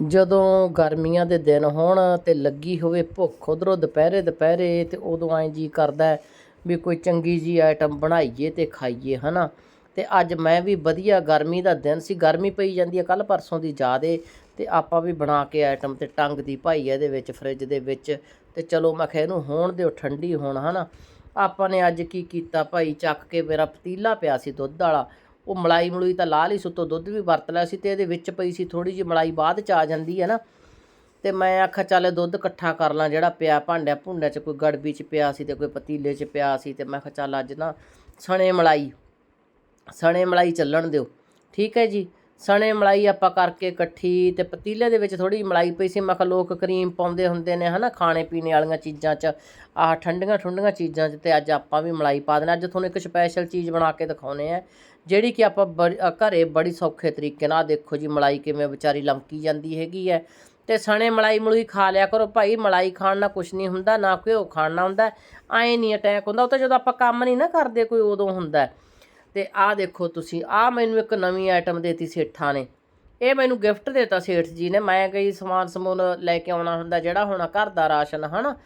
ਜਦੋਂ ਗਰਮੀਆਂ ਦੇ ਦਿਨ ਹੋਣ ਤੇ ਲੱਗੀ ਹੋਵੇ ਭੁੱਖ, ਉਧਰੋਂ ਦੁਪਹਿਰੇ ਦੁਪਹਿਰੇ ਅਤੇ ਉਦੋਂ ਐਂ ਜੀਅ ਕਰਦਾ ਵੀ ਕੋਈ ਚੰਗੀ ਜਿਹੀ ਆਈਟਮ ਬਣਾਈਏ ਅਤੇ ਖਾਈਏ ਹੈ ਨਾ ਅਤੇ ਅੱਜ ਮੈਂ ਵੀ ਵਧੀਆ ਗਰਮੀ ਦਾ ਦਿਨ ਸੀ, ਗਰਮੀ ਪਈ ਜਾਂਦੀ ਹੈ, ਕੱਲ੍ਹ ਪਰਸੋਂ ਦੀ ਜ਼ਿਆਦੇ ਅਤੇ ਆਪਾਂ ਵੀ ਬਣਾ ਕੇ ਆਈਟਮ ਅਤੇ ਟੰਗ ਦੀ ਭਾਈ ਇਹਦੇ ਵਿੱਚ ਫਰਿੱਜ ਦੇ ਵਿੱਚ ਅਤੇ ਚਲੋ ਮੈਂ ਕਿਹਾ ਇਹਨੂੰ ਹੋਣ ਦਿਓ, ਠੰਡੀ ਹੋਣ ਹੈ ਨਾ ਆਪਾਂ ਨੇ ਅੱਜ ਕੀ ਕੀਤਾ ਭਾਈ, ਚੱਕ ਕੇ ਮੇਰਾ ਪਤੀਲਾ ਪਿਆ ਸੀ ਦੁੱਧ ਵਾਲਾ ਉਹ ਮਲਾਈ ਮਲੂਈ ਤਾਂ ਲਾ ਲਈ, ਸੁੱਤੋਂ ਦੁੱਧ ਵੀ ਵਰਤ ਲਿਆ ਸੀ ਤੇ ਇਹਦੇ ਵਿੱਚ ਪਈ ਸੀ ਥੋੜੀ ਜਿਹੀ ਮਲਾਈ ਬਾਅਦ ਚ ਆ ਜਾਂਦੀ ਹੈ ਨਾ। ਤੇ ਮੈਂ ਆਖਿਆ, ਚੱਲ ਦੁੱਧ ਇਕੱਠਾ ਕਰ ਲਾਂ, ਜਿਹੜਾ ਪਿਆ ਭਾਂਡਿਆਂ ਭੁੰਡਿਆਂ ਚ, ਕੋਈ ਗੜਬੀ ਚ ਪਿਆ ਸੀ ਤੇ ਕੋਈ ਪਤੀਲੇ ਚ ਪਿਆ ਸੀ ਤੇ ਮੈਂ ਕਿਹਾ, ਚੱਲ ਅੱਜ ਨਾ ਸਣੇ ਮਲਾਈ ਸਣੇ ਮਲਾਈ ਚੱਲਣ ਦਿਓ। ਠੀਕ ਹੈ ਜੀ? ਸਣੇ ਮਲਾਈ ਆਪਾਂ ਕਰਕੇ ਇਕੱਠੀ ਤੇ ਪਤੀਲੇ ਦੇ ਵਿੱਚ ਥੋੜੀ ਮਲਾਈ ਪਈ ਸੀ। ਮੈਂ ਲੋਕ ਕਰੀਮ ਪਾਉਂਦੇ ਹੁੰਦੇ ਨੇ ਹਨਾ ਖਾਣੇ ਪੀਣੇ ਵਾਲੀਆਂ ਚੀਜ਼ਾਂ 'ਚ। ਆਹ ਠੰਡੀਆਂ ਠੁੰਡੀਆਂ ਚੀਜ਼ਾਂ 'ਚ ਤੇ ਅੱਜ ਆਪਾਂ ਵੀ ਮਲਾਈ ਪਾ ਦੇਣਾ। ਅੱਜ ਤੁਹਾਨੂੰ ਇੱਕ ਸਪੈਸ਼ਲ ਚੀਜ਼ ਬਣਾ ਕੇ ਦਿਖਾਉਨੇ ਆ ਜਿਹੜੀ ਕਿ ਆਪਾਂ ਬੜੀ- ਅ, ਘਰੇ ਬੜੀ ਸੌਖੇ ਤਰੀਕੇ ਨਾਲ ਦੇਖੋ ਜੀ ਮਲਾਈ ਕਿਵੇਂ ਵਿਚਾਰੀ ਲਮਕੀ ਜਾਂਦੀ ਹੈਗੀ ਹੈ। ਤੇ ਸਣੇ ਮਲਾਈ ਮਲੂਈ ਖਾ ਲਿਆ ਕਰੋ ਭਾਈ ਮਲਾਈ ਖਾਣ ਨਾਲ ਕੁਛ ਨਹੀਂ ਹੁੰਦਾ ਨਾ ਘਿਓ ਖਾਣ ਨਾਲ ਹੁੰਦਾ। ਐ ਨਹੀਂ ਅਟੈਕ ਹੁੰਦਾ ਉਹ ਤਾਂ ਜਦੋਂ ਆਪਾਂ ਕੰਮ ਨਹੀਂ ਨਾ ਕਰਦੇ ਕੋਈ ਉਦੋਂ ਹੁੰਦਾ। ਤੇ ਆਹ ਦੇਖੋ ਤੁਸੀਂ, ਆਹ ਮੈਨੂੰ ਇੱਕ ਨਵੀਂ ਆਈਟਮ ਦੇਤੀ ਸੇਠਾਂ ਨੇ। ਇਹ ਮੈਨੂੰ ਗਿਫਟ ਦਿੱਤਾ ਸੇਠ ਜੀ ਨੇ। ਮੈਂ ਗਈ ਸਮਾਨ ਸਮੂਨ ਲੈ ਕੇ ਆਉਣਾ ਹੁੰਦਾ, ਜਿਹੜਾ ਹੋਣਾ ਘਰ ਦਾ ਰਾਸ਼ਨ, ਹਨਾ?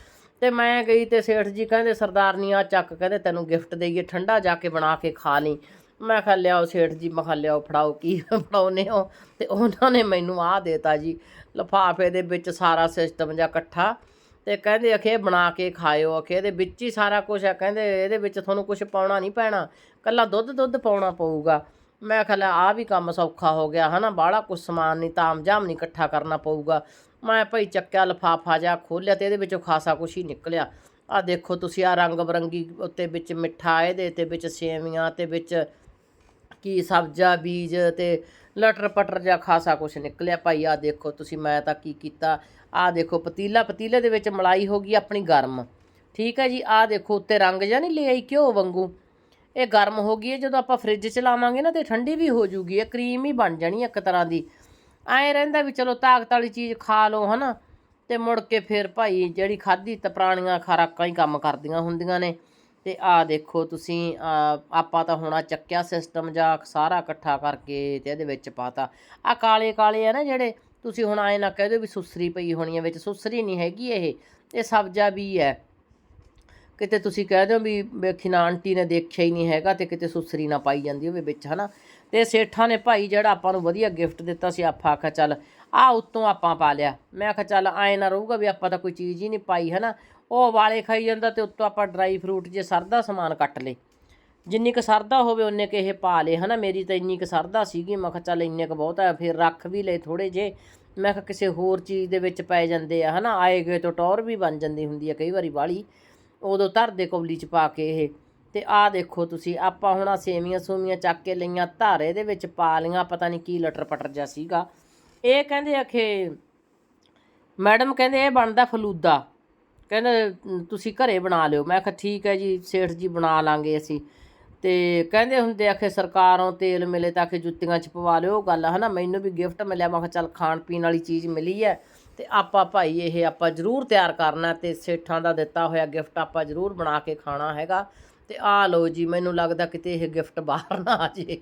ਤੇ ਮੈਂ ਗਈ ਤੇ ਸੇਠ ਜੀ ਕਹਿੰਦੇ ਸਰਦਾਰਨੀ ਆ ਚੱਕ ਕਹਿੰਦੇ, ਤੈਨੂੰ ਗਿਫਟ ਦੇਈਏ, ਠੰਡਾ ਜਾ ਕੇ ਬਣਾ ਕੇ ਖਾ ਲਈ। ਮੈਂ ਕਿਹਾ, ਲਿਆਓ ਸੇਠ ਜੀ। ਮੈਂ ਖਾ ਲਿਆਓ, ਫੜਾਓ, ਕੀ ਫੜਾਉਨੇ ਹੋ? ਤੇ ਉਹਨਾਂ ਨੇ ਮੈਨੂੰ ਆਹ ਦੇਤਾ ਜੀ, ਲਫਾਫੇ ਦੇ ਵਿੱਚ ਸਾਰਾ ਸਿਸਟਮ ਜਾਂ ਇਕੱਠਾ ਤੇ ਕਹਿੰਦੇ, ਅਖੇ, ਬਣਾ ਕੇ ਖਾਇਓ, ਅਖੇ, ਇਹਦੇ ਵਿੱਚ ਹੀ ਸਾਰਾ ਕੁਝ ਆ। ਕਹਿੰਦੇ, ਇਹਦੇ ਵਿੱਚ ਤੁਹਾਨੂੰ ਕੁਝ ਪਾਉਣਾ ਨਹੀਂ ਪੈਣਾ। ਕੱਲਾ ਦੁੱਧ ਦੁੱਧ ਪਾਉਣਾ ਪਊਗਾ। ਮੈਂ ਕਿਹਾ ਲੈ ਆ ਵੀ ਕੰਮ ਸੌਖਾ ਹੋ ਗਿਆ, ਹਨਾ, ਬਾਹਲਾ ਕੁਝ ਸਮਾਨ ਨਹੀਂ ਤਾਮਝਾਮ ਨਹੀਂ ਇਕੱਠਾ ਕਰਨਾ ਪਊਗਾ। ਮੈਂ ਭਾਈ ਚੱਕਿਆ, ਲਫਾਫਾ ਜਿਹਾ ਖੋਲਿਆ ਤੇ ਇਹਦੇ ਵਿੱਚੋਂ ਖਾਸਾ ਕੁਝ ਹੀ ਨਿਕਲਿਆ। ਆ ਦੇਖੋ ਤੁਸੀਂ ਆ ਰੰਗ ਬਰੰਗੀ ਉੱਤੇ ਵਿੱਚ ਮਿੱਠਾ, ਇਹਦੇ ਤੇ ਵਿੱਚ ਸੇਵੀਆਂ, ਤੇ ਵਿੱਚ ਕੀ ਸਬਜ਼ਾ, ਬੀਜ ਤੇ ਲਟਰ ਪਟਰ ਜਿਹਾ ਖਾਸਾ ਕੁਛ ਨਿਕਲਿਆ। ਭਾਈ ਆ ਦੇਖੋ ਤੁਸੀਂ, ਮੈਂ ਤਾਂ ਕੀ ਕੀਤਾ ਆ ਦੇਖੋ ਪਤੀਲਾ, ਪਤੀਲੇ ਦੇ ਵਿੱਚ ਮਲਾਈ ਹੋ ਗਈ ਆਪਣੀ ਗਰਮ। ਠੀਕ ਹੈ ਜੀ ਆ ਦੇਖੋ ਉੱਤੇ ਰੰਗ ਜਿਹਾ ਨਹੀਂ ਲੈ ਆਈ ਘਿਓ ਵਾਂਗੂ। ਇਹ ਗਰਮ ਹੋ ਗਈ ਹੈ, ਜਦੋਂ ਆਪਾਂ ਫ੍ਰਿਜ 'ਚ ਲਾਵਾਂਗੇ ਨਾ ਤੇ ਠੰਡੀ ਵੀ ਹੋ ਜੂਗੀ, ਇਹ ਕਰੀਮ ਹੀ ਬਣ ਜਾਣੀ ਇੱਕ ਤਰ੍ਹਾਂ ਦੀ। ਐਂ ਰਹਿੰਦਾ ਵੀ ਚਲੋ ਤਾਕਤ ਵਾਲੀ ਚੀਜ਼ ਖਾ ਲਓ ਹਨਾ, ਤੇ ਮੁੜ ਕੇ ਫਿਰ ਭਾਈ ਜਿਹੜੀ ਖਾਧੀ ਤਾਂ ਪੁਰਾਣੀਆਂ ਖੁਰਾਕਾਂ ਹੀ ਕੰਮ ਕਰਦੀਆਂ ਹੁੰਦੀਆਂ ਨੇ। ਤੇ ਆ ਦੇਖੋ ਤੁਸੀਂ ਆਪਾਂ ਤਾਂ ਹੁਣ ਆਹ ਚੱਕਿਆ ਸਿਸਟਮ ਜਾਂ ਸਾਰਾ ਇਕੱਠਾ ਕਰਕੇ ਤੇ ਇਹਦੇ ਵਿੱਚ ਪਾਤਾ। ਆ ਕਾਲੇ ਕਾਲੇ ਆ ਨਾ ਜਿਹੜੇ, ਤੁਸੀਂ ਹੁਣ ਆਏ ਨਾ ਕਹਿ ਦਿਓ ਵੀ ਸੁਸਰੀ ਪਈ ਹੋਣੀ ਹੈ, ਵਿੱਚ ਸੁਸਰੀ ਨਹੀਂ ਹੈਗੀ ਇਹ ਇਹ ਸਬਜ਼ਾ ਵੀ ਹੈ। ਕਿਤੇ ਤੁਸੀਂ ਕਹਿ ਦਿਓ ਵੀ ਵੇਖੀ ਨਾ ਆਂਟੀ ਨੇ ਦੇਖਿਆ ਹੀ ਨਹੀਂ ਹੈਗਾ ਤੇ ਕਿਤੇ ਸੁਸਰੀ ਨਾ ਪਾਈ ਜਾਂਦੀ ਹੋਵੇ ਵਿੱਚ, ਹਨਾ? ਤੇ ਸੇਠਾਂ ਨੇ ਭਾਈ ਜਿਹੜਾ ਆਪਾਂ ਨੂੰ ਵਧੀਆ ਗਿਫਟ ਦਿੱਤਾ ਸੀ, ਆਪਾਂ ਆਖਿਆ ਚੱਲ ਆ ਉੱਤੋਂ ਆਪਾਂ ਪਾ ਲਿਆ। ਮੈਂ ਆਖਿਆ ਚੱਲ ਐ ਨਾ ਰਹੂਗਾ ਵੀ ਆਪਾਂ ਤਾਂ ਕੋਈ ਚੀਜ਼ ਹੀ ਨਹੀਂ ਪਾਈ, ਹਨਾ? ਉਹ ਵਾਲੇ ਖਾਈ ਜਾਂਦਾ ਤੇ ਉੱਤੋਂ ਆਪਾਂ ਡਰਾਈ ਫਰੂਟ ਜੇ ਸਰਦਾ ਸਮਾਨ ਕੱਟ ਲੇ ਜਿੰਨੀ ਕੁ ਸਰਦਾ ਹੋਵੇ ਉਹਨੇ ਕੁ ਇਹ ਪਾ ਲੇ ਹਨਾ? ਮੇਰੀ ਤਾਂ ਇੰਨੀ ਕੁ ਸਰਦਾ ਸੀਗੀ, ਮੈਂ ਕਿਹਾ ਚੱਲ ਇੰਨੇ ਕੁ ਬਹੁਤ ਹੈ ਫਿਰ ਰੱਖ ਵੀ ਲਏ ਥੋੜੇ ਜੇ ਮੈਂ ਕਿਹਾ ਕਿਸੇ ਹੋਰ ਚੀਜ਼ ਦੇ ਵਿੱਚ ਪੈ ਜਾਂਦੇ ਆ, ਹਨਾ? ਆਏ ਗਏ ਤੋਂ ਟੌਰ ਵੀ ਬਣ ਜਾਂਦੀ ਹੁੰਦੀ ਹੈ ਕਈ ਵਾਰੀ ਵਾਲੀ। ਉਦੋਂ ਧਰ ਦੇ ਕੌਲੀ ਚ ਪਾ ਕੇ ਇਹ। ਤੇ ਆਹ ਦੇਖੋ ਤੁਸੀਂ, ਆਪਾਂ ਹੁਣ ਆਹ ਸੇਵੀਆਂ ਸੂਮੀਆਂ ਚੱਕ ਕੇ ਲਈਆਂ, ਧਾਰੇ ਦੇ ਵਿੱਚ ਪਾ ਲਈਆਂ, ਪਤਾ ਨਹੀਂ ਕੀ ਲਟਰ ਪਟਰ ਜਿਹਾ ਸੀਗਾ। ਇਹ ਕਹਿੰਦੇ ਅਖੇ ਮੈਡਮ ਕਹਿੰਦੇ ਇਹ ਬਣਦਾ ਫਲੂਦਾ। ਕਹਿੰਦੇ, ਤੁਸੀਂ ਘਰੇ ਬਣਾ ਲਿਓ। ਮੈਂ ਕਿਹਾ, ਠੀਕ ਹੈ ਜੀ, ਸੇਠ ਜੀ ਬਣਾ ਲਾਂਗੇ ਅਸੀਂ। ਤੇ ਕਹਿੰਦੇ ਹੁੰਦੇ ਆਖੇ ਸਰਕਾਰੋਂ ਤੇਲ ਮਿਲੇ ਤਾਂ ਆਖੇ ਜੁੱਤੀਆਂ ਚ ਪਵਾ ਲਿਓ, ਉਹ ਗੱਲ ਹਨਾ? ਮੈਨੂੰ ਵੀ ਗਿਫਟ ਮਿਲਿਆ, ਮੈਂ ਕਿਹਾ, ਚੱਲ ਖਾਣ ਪੀਣ ਵਾਲੀ ਚੀਜ਼ ਮਿਲੀ ਹੈ। ਤੇ ਆਪਾਂ ਭਾਈ ਇਹ ਆਪਾਂ ਜ਼ਰੂਰ ਤਿਆਰ ਕਰਨਾ ਤੇ ਸੇਠਾਂ ਦਾ ਦਿੱਤਾ ਹੋਇਆ ਗਿਫਟ ਆਪਾਂ ਜ਼ਰੂਰ ਬਣਾ ਕੇ ਖਾਣਾ ਹੈਗਾ। ਤੇ ਆ ਲਓ ਜੀ, ਮੈਨੂੰ ਲੱਗਦਾ ਕਿਤੇ ਇਹ ਗਿਫਟ ਬਾਹਰ ਨਾ ਆ ਜੇ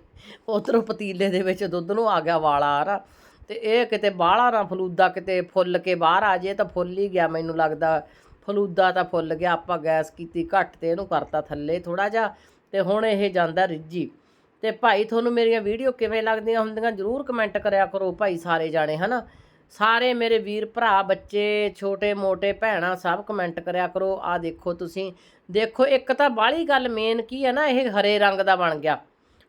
ਉਧਰੋਂ ਪਤੀਲੇ ਦੇ ਵਿੱਚ ਦੁੱਧ ਨੂੰ ਆ ਗਿਆ ਵਾਲਾ ਆ ਨਾ ਤੇ ਇਹ ਕਿਤੇ ਬਾਹਲਾ ਨਾ ਫਲੂਦਾ, ਕਿਤੇ ਫੁੱਲ ਕੇ ਬਾਹਰ ਆ ਜੇ ਤਾਂ ਫੁੱਲ ਹੀ ਗਿਆ ਮੈਨੂੰ ਲੱਗਦਾ। ਫਲੂਦਾ ਤਾਂ ਫੁੱਲ ਗਿਆ, ਆਪਾਂ ਗੈਸ ਕੀਤੀ ਘੱਟ ਤੇ ਇਹਨੂੰ ਕਰਤਾ ਥੱਲੇ ਥੋੜਾ ਜਿਹਾ ਤੇ ਹੁਣ ਇਹ ਜਾਂਦਾ ਰਿੱਝੀ। ਤੇ ਭਾਈ, ਤੁਹਾਨੂੰ ਮੇਰੀਆਂ ਵੀਡੀਓ ਕਿਵੇਂ ਲੱਗਦੀਆਂ ਹੁੰਦੀਆਂ ਜਰੂਰ ਕਮੈਂਟ ਕਰਿਆ ਕਰੋ ਭਾਈ, ਸਾਰੇ ਜਾਣੇ, ਹਨਾ? ਸਾਰੇ ਮੇਰੇ ਵੀਰ ਭਰਾ, ਬੱਚੇ, ਛੋਟੇ, ਮੋਟੇ ਭੈਣਾਂ ਸਭ ਕਮੈਂਟ ਕਰਿਆ ਕਰੋ। ਆ ਦੇਖੋ ਤੁਸੀਂ। ਦੇਖੋ, ਇੱਕ ਤਾਂ ਬਾਹਲੀ ਗੱਲ ਮੇਨ ਕੀ ਹੈ ਨਾ, ਇਹ ਹਰੇ ਰੰਗ ਦਾ ਬਣ ਗਿਆ।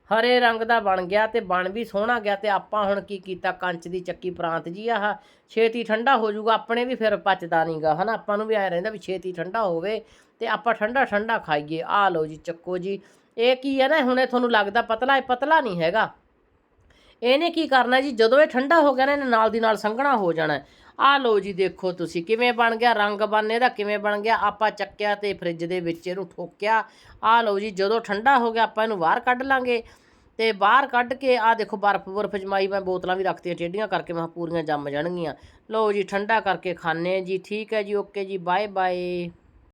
ਹਰੇ ਰੰਗ ਦਾ ਬਣ ਗਿਆ ਤੇ ਬਣ ਵੀ ਸੋਹਣਾ ਗਿਆ ਤੇ ਆਪਾਂ ਹੁਣ ਕੀ ਕੀਤਾ? ਕੰਚ ਦੀ ਚੱਕੀ ਪ੍ਰਾਂਤ ਜੀ ਆਹ। ਛੇਤੀ ਠੰਡਾ ਹੋ ਜਾਊਗਾ, ਆਪਣੇ ਵੀ ਫਿਰ ਪਚਦਾ ਨਹੀਂਗਾ ਹਨਾ? ਆਪਾਂ ਨੂੰ ਵੀ ਐ ਰਹਿੰਦਾ ਵੀ ਛੇਤੀ ਠੰਡਾ ਹੋਵੇ ਤੇ ਆਪਾਂ ਠੰਡਾ ਠੰਡਾ ਖਾਈਏ। ਆ ਲਓ ਜੀ, ਚੱਕੋ ਜੀ। ਇਹ ਕੀ ਹੈ ਨਾ, ਹੁਣੇ ਤੁਹਾਨੂੰ ਲੱਗਦਾ ਪਤਲਾ, ਇਹ ਪਤਲਾ ਨਹੀਂ ਹੈਗਾ। ਇਹਨੇ ਕੀ ਕਰਨਾ ਜੀ? ਜਦੋਂ ਇਹ ਠੰਡਾ ਹੋ ਗਿਆ ਨਾ, ਇਹਨੇ ਨਾਲ ਦੀ ਨਾਲ ਸੰਘਣਾ ਹੋ ਜਾਣਾ। ਆ ਲਓ ਜੀ, ਦੇਖੋ ਤੁਸੀਂ, ਕਿਵੇਂ ਬਣ ਗਿਆ ਰੰਗ ਬਣ ਇਹਦਾ, ਕਿਵੇਂ ਬਣ ਗਿਆ? ਆਪਾਂ ਚੱਕਿਆ ਤੇ ਫ੍ਰਿਜ ਦੇ ਵਿੱਚ ਇਹਨੂੰ ਠੋਕਿਆ। ਆ ਲਓ ਜੀ, ਜਦੋਂ ਠੰਡਾ ਹੋ ਗਿਆ, ਆਪਾਂ ਇਹਨੂੰ ਬਾਹਰ ਕੱਢ ਲਾਂਗੇ। ਤੇ ਬਾਹਰ ਕੱਢ ਕੇ, ਆ ਦੇਖੋ, ਬਰਫ਼ ਬਰਫ਼ ਜਮਾਈ, ਮੈਂ ਬੋਤਲਾਂ ਵੀ ਰੱਖਤੀਆਂ, ਟੇਢੀਆਂ ਕਰਕੇ ਮੈਂ ਕਿਹਾ ਪੂਰੀਆਂ ਜੰਮ ਜਾਣਗੀਆਂ। ਲਓ ਜੀ, ਠੰਡਾ ਕਰਕੇ ਖਾਣੇ ਜੀ। ਠੀਕ ਹੈ ਜੀ, ਓਕੇ ਜੀ ਬਾਏ ਬਾਏ